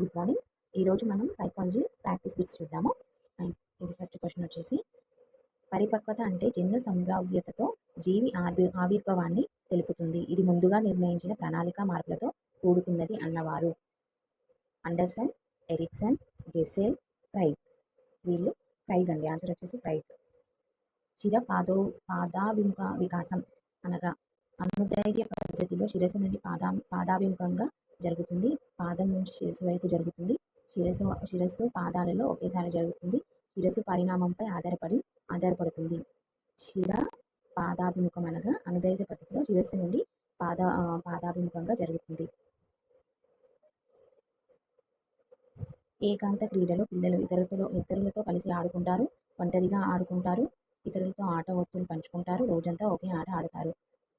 Good morning. ఈరోజు మనం psychology practice bits చూద్దాము. ఇది ఫస్ట్ క్వశ్చన్ వచ్చేసి పరిపక్వత అంటే జన్యు సంభావ్యతతో జీవి ఆవి ఆవిర్భావాన్ని తెలుపుతుంది. ఇది ముందుగా నిర్ణయించిన ప్రణాళిక మార్పులతో కూడుకున్నది అన్నవారు. అండర్సన్ ఎరిక్సన్ గెసెల్ ఫ్రైగ్ వీళ్ళు ఫ్రైగ్ అండి. ఆన్సర్ వచ్చేసి ఫ్రైగ్ చిర పాదో పాదాభిముఖ వికాసం అనగా అనుధైర్య పద్ధతిలో శిరస్సు నుండి పాదా పాదాభిముఖంగా జరుగుతుంది. పాదం నుంచి శిరస్సు వైపు జరుగుతుంది. శిరస్సు శిరస్సు పాదాలలో ఒకేసారి జరుగుతుంది. శిరస్సు పరిణామంపై ఆధారపడి ఆధారపడుతుంది. శిర పాదాభిముఖం అనగా అనుదైర్ఘ పద్ధతిలో శిరస్సు నుండి పాద పాదాభిముఖంగా జరుగుతుంది. ఏకాంత క్రీడలో పిల్లలు ఇతరులతో ఇతరులతో కలిసి ఆడుకుంటారు. ఒంటరిగా ఆడుకుంటారు. ఇతరులతో ఆట వస్తువులు పంచుకుంటారు. రోజంతా ఒకే ఆట ఆడతారు.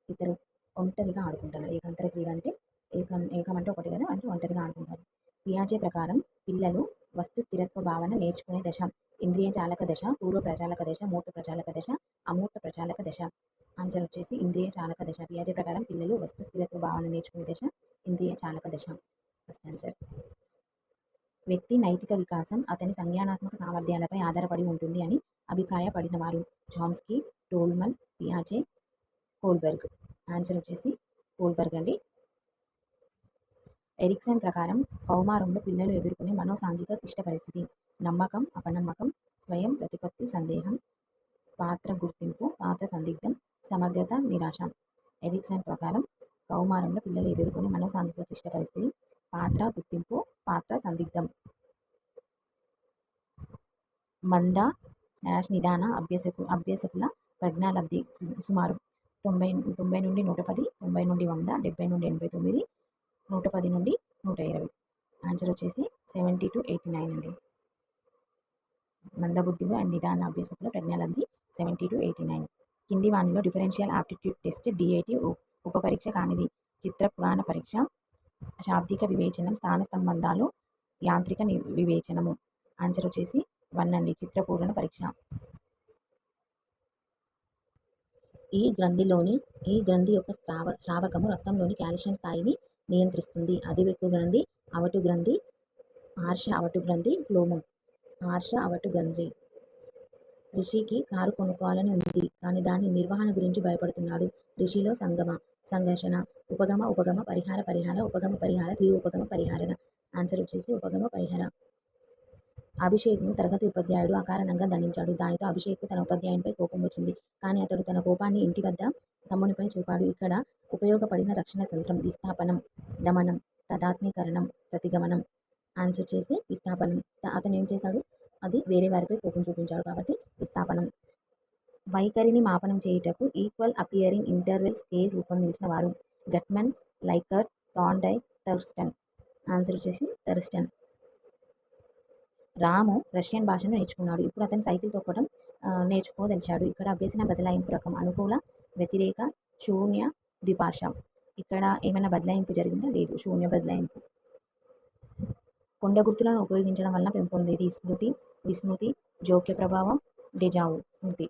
ఇతరు ఒంటరిగా ఆడుకుంటారు. ఏకాంతర క్రీడ అంటే ఏకం ఏకం అంటే ఒకటి కదా? అంటే ఒంటరిగా ఆడుకుంటారు పియాజే ప్రకారం పిల్లలు వస్తు స్థిరత్వ భావన నేర్చుకునే దశ. ఇంద్రియ చాలక దశ పూర్వ ప్రచాలక దశ మూర్త ప్రచాలక దశ అమూర్త ప్రచాలక దశ. ఆన్సర్ వచ్చేసి ఇంద్రియ చాలక దశ. పియాజే ప్రకారం పిల్లలు వస్తు స్థిరత్వ భావన నేర్చుకునే దశ ఇంద్రియ చాలక దశ. ఫస్ట్ ఆన్సర్ వ్యక్తి నైతిక వికాసం అతని సంజ్ఞానాత్మక సామర్థ్యాలపై ఆధారపడి ఉంటుంది అని అభిప్రాయపడిన వారు చామ్స్కీ టోల్మన్ పియాజే కోల్బర్గ్ ఆన్సర్ వచ్చేసి కోల్బర్గ్ అండి. ఎరిక్సన్ ప్రకారం కౌమారంలో పిల్లలు ఎదుర్కొనే మనోసాంఘిక క్లిష్ట పరిస్థితి. నమ్మకం అపనమ్మకం స్వయం ప్రతిపత్తి సందేహం పాత్ర గుర్తింపు పాత్ర సందిగ్ధం సమగ్రత నిరాశ. ఎరిక్సన్ ప్రకారం కౌమారంలో పిల్లలు ఎదుర్కొనే మనోసాంఘిక క్లిష్ట పరిస్థితి పాత్ర గుర్తింపు పాత్ర సందిగ్ధం. మంద స్నాష్ నిదాన అభ్యసకు అభ్యసకుల ప్రజ్ఞాలబ్ధి సు- సుమారు తొంభై తొంభై నుండి నూట పది తొంభై నుండి వంద డెబ్బై నుండి ఎనభై తొమ్మిది నూట పది నుండి నూట ఇరవై. ఆన్సర్ వచ్చేసి సెవెంటీ టు ఎయిటీ నైన్ అండి. మందబుద్ధిలో అండ్ నిదాన అభ్యాసంలో ప్రజ్ఞాలబ్ధి సెవెంటీ టు ఎయిటీ నైన్ కింది వానిలో డిఫరెన్షియల్ ఆప్టిట్యూడ్ టెస్ట్ డిఐటి ఉప పరీక్ష కానిది. చిత్ర పురాణ పరీక్ష శాబ్దిక వివేచనం స్థాన సంబంధాలు యాంత్రిక ని- వివేచనము. ఆన్సర్ వచ్చేసి వన్ అండి చిత్రపూరణ పరీక్ష. ఈ గ్రంథిలోని ఈ గ్రంథి యొక్క స్రావ స్రావకము రక్తంలోని కాల్షియం స్థాయిని నియంత్రిస్తుంది. అధివృక్కు గ్రంథి అవటు గ్రంథి ఆర్ష అవటు గ్రంథి క్లోమం ఆర్ష అవటు గ్రంథి. రిషికి కారు కొనుక్కోవాలని ఉంది కానీ దాని నిర్వహణ గురించి భయపడుతున్నాడు. రిషిలో సంగమ సంఘర్షణ ఉపగమ ఉపగమ పరిహార పరిహార ఉపగమ పరిహార ద్వి ఉపగమ పరిహారణ. ఆన్సర్ వచ్చేసి ఉపగమ పరిహార. అభిషేక్ను తరగతి ఉపాధ్యాయుడు అకారణంగా దండించాడు. దానితో అభిషేక్ తన ఉపాధ్యాయునిపై కోపం వచ్చింది. కానీ అతడు తన కోపాన్ని ఇంటి వద్ద తమ్మునిపై చూపాడు. ఇక్కడ ఉపయోగపడిన రక్షణ తంత్రం విస్థాపనం దమనం తదాత్మీకరణం ప్రతిగమనం ఆన్సర్ చేసి విస్థాపనం. అతను ఏం చేశాడు? అది వేరే వారిపై కోపం చూపించాడు కాబట్టి విస్థాపనం. వైఖరిని మాపనం చేయుటకు ఈక్వల్ అపియరింగ్ ఇంటర్వెల్ స్కేల్ రూపొందించిన వారు. Guttman Likert థాండై Thurstone. ఆన్సర్ వచ్చేసి థర్స్టన్. రాము రష్యన్ భాషను నేర్చుకున్నాడు. ఇప్పుడు అతను సైకిల్ తొక్కడం నేర్చుకోదలిచాడు. ఇక్కడ అభ్యసన బదలాయింపు రకం అనుకూల వ్యతిరేక శూన్య ద్విభాష ఇక్కడ ఏమైనా బదలాయింపు జరిగిందా? లేదు. శూన్య బదలాయింపు. కొండ గుర్తులను ఉపయోగించడం వలన పెంపొందేది స్మృతి విస్మృతి జోక్య ప్రభావం డెజావు స్మృతి.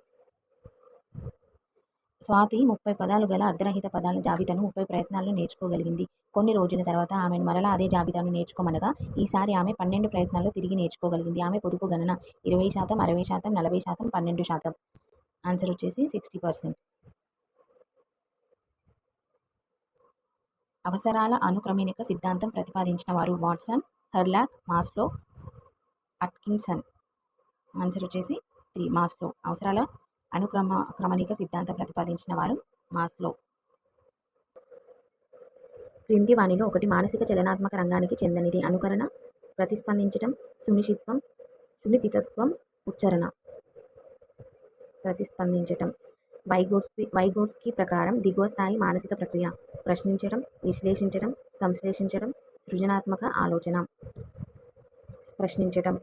స్వాతి ముప్పై పదాలు గల అర్ధరహిత పదాల జాబితాను ముప్పై ప్రయత్నాల్లో నేర్చుకోగలిగింది. కొన్ని రోజుల తర్వాత ఆమెను మరలా అదే జాబితాను నేర్చుకోమనగా ఈసారి ఆమె పన్నెండు ప్రయత్నాల్లో తిరిగి నేర్చుకోగలిగింది. ఆమె పొదుపు గణన ఇరవై శాతం అరవై శాతం నలభై శాతం పన్నెండు శాతం. ఆన్సర్ వచ్చేసి సిక్స్టీ పర్సెంట్. అవసరాల అనుక్రమణిక సిద్ధాంతం ప్రతిపాదించిన వారు Watson Hurlock Maslow Atkinson. Answer వచ్చేసి త్రీ మాస్లో. అవసరాల అనుక్రమ క్రమణిక సిద్ధాంతం ప్రతిపాదించిన వారు మాస్లో. క్రింది వాణిలో ఒకటి మానసిక చలనాత్మక రంగానికి చెందినది. అనుకరణ ప్రతిస్పందించడం సునిశిత్వం సున్నితితత్వం ఉచ్చారణ. ప్రతిస్పందించటం. వైగోడ్స్కి వైగోడ్స్కి ప్రకారం దిగువ స్థాయి మానసిక ప్రక్రియ. ప్రశ్నించడం విశ్లేషించడం సంశ్లేషించడం సృజనాత్మక ఆలోచన. ప్రశ్నించటం.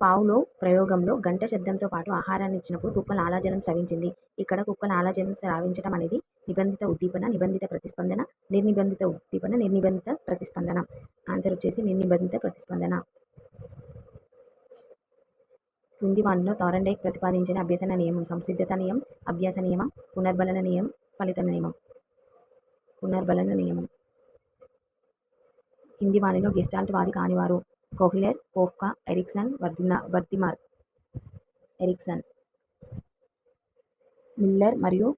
పావులో ప్రయోగంలో గంట శబ్దంతో పాటు ఆహారాన్ని ఇచ్చినప్పుడు కుక్కల ఆలాజనం స్రవించింది. ఇక్కడ కుక్కల ఆలాజనం స్రావించడం అనేది నిబంధిత ఉద్దీపన నిబంధిత ప్రతిస్పందన నిర్నిబంధిత ఉద్దీపన నిర్నిబంధిత ప్రతిస్పందన. ఆన్సర్ వచ్చేసి నిర్నిబంధిత ప్రతిస్పందన. క్రింది వానిలో థారండైక్ ప్రతిపాదించిన అభ్యసన నియమం సంసిద్ధత నియమం అభ్యాస నియమం పునర్బలన నియమం ఫలిత నియమం. పునర్బలన నియమం. కింది వానిలో గెస్టాల్ట్ వాది కానివారు. కోహ్లెర్ కోఫ్కా ఎరిక్సన్ వర్దినా వర్దిమార్ ఎరిక్సన్ మిల్లర్ మరియు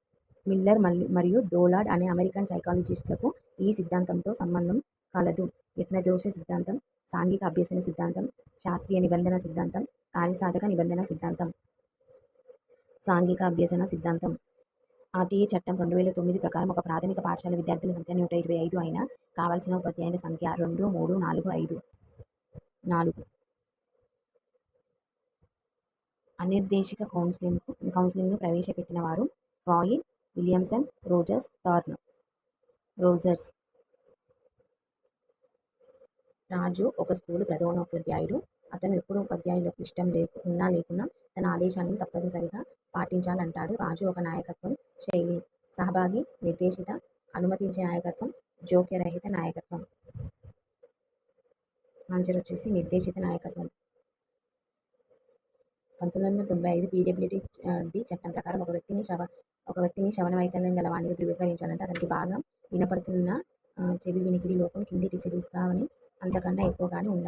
మిల్లర్ మరియు డోలార్డ్ అనే అమెరికన్ సైకాలజిస్టులకు ఈ సిద్ధాంతంతో సంబంధం కలదు. యత్నదోష సిద్ధాంతం సాంఘిక అభ్యసన సిద్ధాంతం శాస్త్రీయ నిబంధన సిద్ధాంతం కార్యసాధక నిబంధన సిద్ధాంతం. సాంఘిక అభ్యసన సిద్ధాంతం. ఆర్టీఏ చట్టం రెండు వేల తొమ్మిది ప్రకారం ఒక ప్రాథమిక పాఠశాల విద్యార్థుల సంఖ్య నూట ఇరవై ఐదు అయినా కావాల్సిన ఉపాధ్యాయుల సంఖ్య రెండు మూడు నాలుగు ఐదు. నాలుగు. అనిర్దేశిక కౌన్సిలింగ్ కౌన్సిలింగ్ను ప్రవేశపెట్టిన వారు రాయిడ్ Williamson Rogers Thorne. Rogers. Raju ఒక స్కూలు ప్రధానోపాధ్యాయుడు. అతను ఎప్పుడు ఉపాధ్యాయులకు ఇష్టం లేకు ఉన్నా లేకున్నా తన ఆదేశాలను తప్పనిసరిగా పాటించాలంటాడు. రాజు ఒక నాయకత్వం శైలి సహభాగి నిర్దేశిత అనుమతించే నాయకత్వం జోక్యరహిత నాయకత్వం. ఆన్సర్ వచ్చేసి నిర్దేశిత నాయకత్వం. పంతొమ్మిది వందల తొంభై ఐదు పీడబ్ల్యూడీ డి చట్టం ప్రకారం ఒక వ్యక్తిని శవ ఒక వ్యక్తిని శవన వైకల్యం గల వాణిగా ధృవీకరించాలంటే అతనికి బాగా వినపడుతున్న చెవి వినికిడి లోపం కింది డిసిబిల్స్ కానీ అంతకన్నా ఎక్కువ కానీ ఉండాలి.